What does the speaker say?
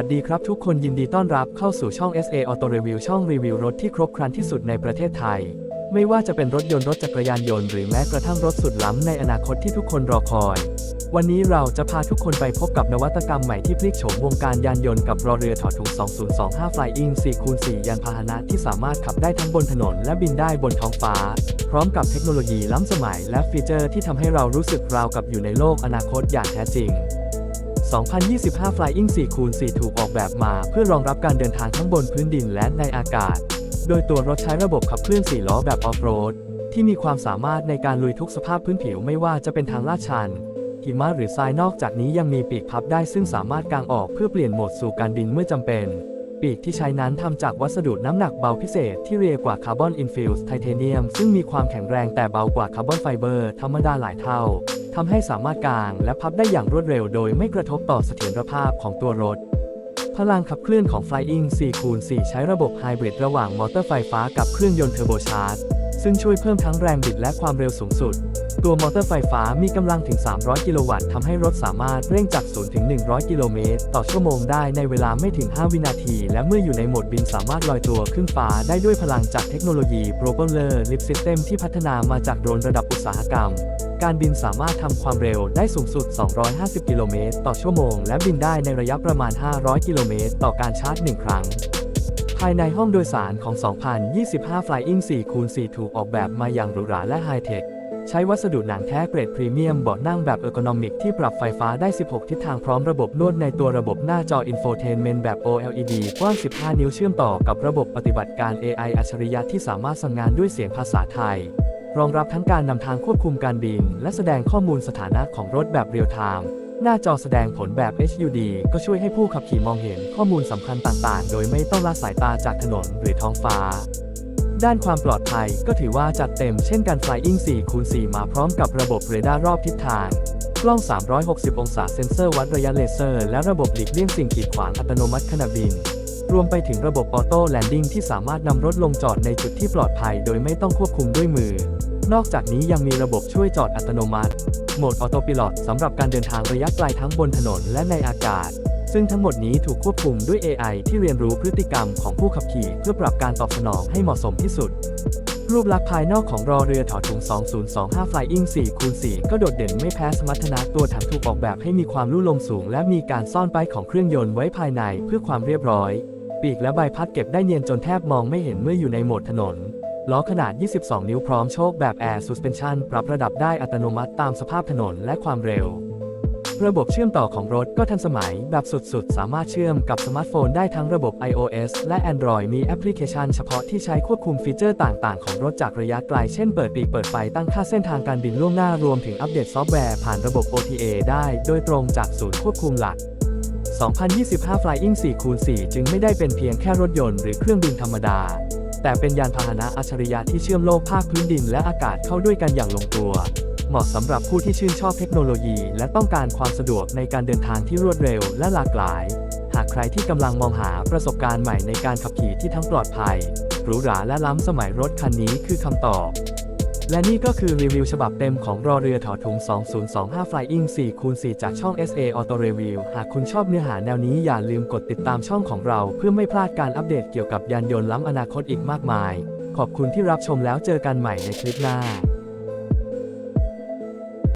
วัสดีครับทุกคนยินดีต้อนรับเข้าสู่ช่อง SA Auto Review ช่องรีวิวรถที่ครบครันที่สุดในประเทศไทย ไม่ว่าจะเป็นรถยนต์รถจักรยานยนต์หรือแม้กระทั่งรถสุดล้ำในอนาคตที่ทุกคนรอคอย วันนี้เราจะพาทุกคนไปพบกับนวัตกรรมใหม่ที่พลิกโฉมวงการยานยนต์กับรอเรือถอดถุง 2025 Flying 4คูณ4ยานพาหนะที่สามารถขับได้ทั้งบนถนนและบินได้บนท้องฟ้า พร้อมกับเทคโนโลยีล้ำสมัยและฟีเจอร์ที่ทำให้เรารู้สึกราวกับอยู่ในโลกอนาคตอย่างแท้จริง 2025 Flying 4 คูณ4ถูกออกแบบมาเพื่อรองรับการเดินทางทั้งบนพื้นดินและในอากาศ โดยตัวรถใช้ระบบขับเคลื่อน 4 ล้อแบบออฟโรด ที่มีความสามารถในการลุยทุกสภาพพื้นผิวไม่ว่าจะเป็นทางลาดชัน หิมะหรือทรายนอกจากนี้ยังมีปีกพับได้ซึ่งสามารถกางออกเพื่อเปลี่ยนโหมดสู่การบินเมื่อจำเป็น ปีกที่ใช้นั้นทำจากวัสดุน้ำหนักเบาพิเศษที่เรียกว่าคาร์บอนอินฟิวส์ไทเทเนียมซึ่งมีความแข็งแรงแต่เบากว่าคาร์บอนไฟเบอร์ธรรมดาหลายเท่า ทำให้สามารถกางและพับได้อย่างรวดเร็วโดยไม่กระทบต่อเสถียรภาพของตัวรถ พลังขับเคลื่อนของ Flying 4 คูณ4ใช้ระบบไฮบริดระหว่างมอเตอร์ไฟฟ้ากับเครื่องยนต์เทอร์โบชาร์จซึ่งช่วยเพิ่มทั้งแรงบิดและความเร็วสูงสุด ตัวมอเตอร์ไฟฟ้ามีกำลังถึง 300 กิโลวัตต์ทำให้รถสามารถเร่งจาก 0 ถึง 100 กิโลเมตร ต่อชั่วโมงได้ในเวลาไม่ถึง 5 วินาที และเมื่ออยู่ในโหมดบินสามารถลอยตัวขึ้นฟ้าได้ด้วยพลังจากเทคโนโลยี Propeller Lift System ที่พัฒนามาจากโดรนระดับอุตสาหกรรม การบินสามารถทำความเร็วได้สูงสุด 250 กิโลเมตร ต่อชั่วโมง และบินได้ในระยะประมาณ 500 กิโลเมตร ต่อการชาร์จ 1 ครั้งภายในห้องโดยสารของ 2025 Flying 4 คูณ4ถูกออกแบบมาอย่างหรูหราและไฮเทค ใช้วัสดุหนังแท้เกรดพรีเมียมเบาะนั่งแบบเออร์โกนอมิกที่ปรับไฟฟ้าได้ 16 ทิศทางพร้อมระบบนวดในตัวระบบหน้าจออินโฟเทนเมนต์แบบ OLED กว้าง 15 นิ้วเชื่อมต่อกับระบบปฏิบัติการ AI อัจฉริยะที่สามารถสั่งงานด้วยเสียงภาษาไทย รองรับทั้งการนำทางควบคุมการบิน และแสดงข้อมูลสถานะของรถแบบเรียลไทม์หน้าจอแสดงผลแบบ HUD ก็ช่วยให้ผู้ขับขี่มองเห็นข้อมูลสำคัญต่าง ๆ โดยไม่ต้องละสายตาจากถนนหรือท้องฟ้า ด้านความปลอดภัยก็ถือว่าจัดเต็มเช่นการ Flying 4 คูณ4มาพร้อมกับระบบเรดาร์รอบทิศทาง กล้อง 360 องศาเซ็นเซอร์วัดระยะเลเซอร์ และระบบหลีกเลี่ยงสิ่งกีดขวางอัตโนมัติขณะบิน รวมไปถึงระบบออโต้แลนดิ้งที่สามารถนำรถลงจอดในจุดที่ปลอดภัยโดยไม่ต้องควบคุมด้วยมือ นอกจากนี้ยังมีระบบช่วยจอดอัตโนมัติ โหมดออโต p i ลอตสำหรับการเดินทางระยะไกลทั้งบนถนนและในอากาศ ซึ่งทั้งหมดนี้ถูกควบคุมด้วย AI ที่เรียนรู้พฤติกรรมของผู้ขับขี่เพื่อปรับการตอบสนองให้เหมาะสมที่สุด รูปลักษณ์ภายนอกของรอเรือถอดถุง 2025 Flying 4 คูณ4ก็โดดเด่นไม่แพ้สมรรถนะตัวถังถูกออกแบบให้มีความลู่ลมสูง และมีการซ่อนป้ายของเครื่องยนต์ไว้ภายในเพื่อความเรียบร้อย ปีกและใบพัดเก็บได้เนียนจนแทบมองไม่เห็นเมื่ออยู่ในโหมดถนนล้อขนาด 22 นิ้วพร้อมโชคแบบ Air Suspension ปรับระดับได้อัตโนมัติตามสภาพถนนและความเร็ว ระบบเชื่อมต่อของรถก็ทันสมัยแบบสุดๆ สามารถเชื่อมกับสมาร์ทโฟนได้ทั้งระบบ iOS และ Android มีแอปพลิเคชันเฉพาะที่ใช้ควบคุมฟีเจอร์ต่างๆ ของรถจากระยะไกล เช่นเปิดปีกเปิดไฟตั้งค่าเส้นทางการบินล่วงหน้ารวมถึงอัปเดตซอฟต์แวร์ผ่านระบบ OTA ได้โดยตรงจากศูนย์ควบคุมหลัก2025 Flying 4คูณ4จึงไม่ได้เป็นเพียงแค่รถยนต์หรือเครื่องบินธรรมดา แต่เป็นยานพาหนะอัจฉริยะที่เชื่อมโลกภาคพื้นดินและอากาศเข้าด้วยกันอย่างลงตัว เหมาะสำหรับผู้ที่ชื่นชอบเทคโนโลยี และต้องการความสะดวกในการเดินทางที่รวดเร็วและหลากหลาย หากใครที่กำลังมองหาประสบการณ์ใหม่ในการขับขี่ที่ทั้งปลอดภัยหรูหราและล้ำสมัยรถคันนี้คือคำตอบ และนี่ก็คือรีวิวฉบับเต็มของรอเรือถอถุง 2025 Flying 4คูณ4จากช่อง SA Auto Review หากคุณชอบเนื้อหาแนวนี้อย่าลืมกดติดตามช่องของเราเพื่อไม่พลาดการอัปเดตเกี่ยวกับยานยนต์ล้ำอนาคตอีกมากมาย ขอบคุณที่รับชมแล้วเจอกันใหม่ในคลิปหน้า